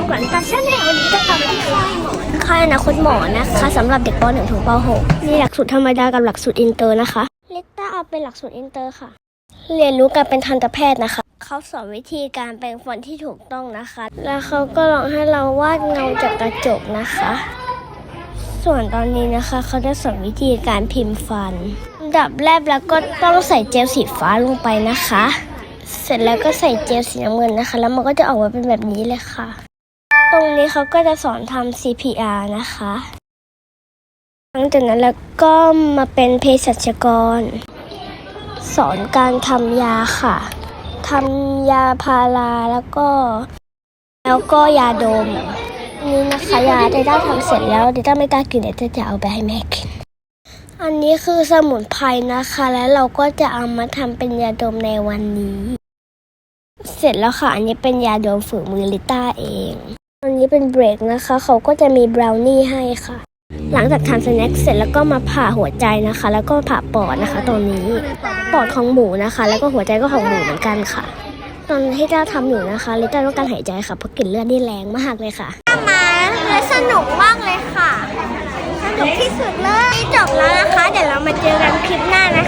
บกับตาชาแนลวันนี้จะทำอะไรค่ายอนาคตหมอนะคะสำหรับเด็กป .1 ถึงป .6 มีหลักสูตรธรรมดากับหลักสูตรอินเตอร์นะคะลิต้าเอาเป็นหลักสูตรอินเตอร์ค่ะ เรียนรู้การเป็นทันตแพทย์นะคะ เขาสอนวิธีการแปรงฟันที่ถูกต้องนะคะ แล้วเขาก็ลองให้เราวาดเงาจากกระจกนะคะ ส่วนตอนนี้นะคะเขาจะสอนวิธีการพิมพ์ฟันอันดับแรกแล้วก็ต้องใส่เจลสีฟ้าลงไปนะคะเสร็จแล้วก็ใส่เจลสีน้ำเงินนะคะ แล้วมันก็จะออกมาเป็นแบบนี้เลยค่ะ ตรงนี้เขาก็จะสอนทำ CPR นะคะ หลังจากนั้นแล้วก็มาเป็นเภสัชกร สอนการทำยาค่ะทำยาพาราแล้วก็ แล้วก็ยาดม นี่นะคะยาเดต้าทำเสร็จแล้วเดต้าไม่กล้ากินเดต้าจะเอาไปให้แม่กิน อันนี้คือสมุนไพรนะคะ แล้วเราก็จะเอามาทำเป็นยาดมในวันนี้ เสร็จแล้วค่ะ อันนี้เป็นยาดมฝืนมือลิต้าเอง ตอนนี้เป็นเบรกนะคะ เขาก็จะมีบราวนี่ให้ค่ะ หลังจากทานสแน็คเสร็จแล้วก็มาผ่าหัวใจนะคะ แล้วก็ผ่าปอดนะคะตรงนี้ปอดของหมูนะคะ แล้วก็หัวใจก็ของหมูเหมือนกันค่ะ ตอนที่ต้าทำอยู่นะคะลิต้าต้องการหายใจค่ะเพราะกลิ่นเลือดนี่แรงมากเลยค่ะมาเลยสนุกมากเลยค่ะ สนุกที่สุดเลยจบแล้วนะคะ เดี๋ยวเรามาเจอกันคลิปหน้านะคะ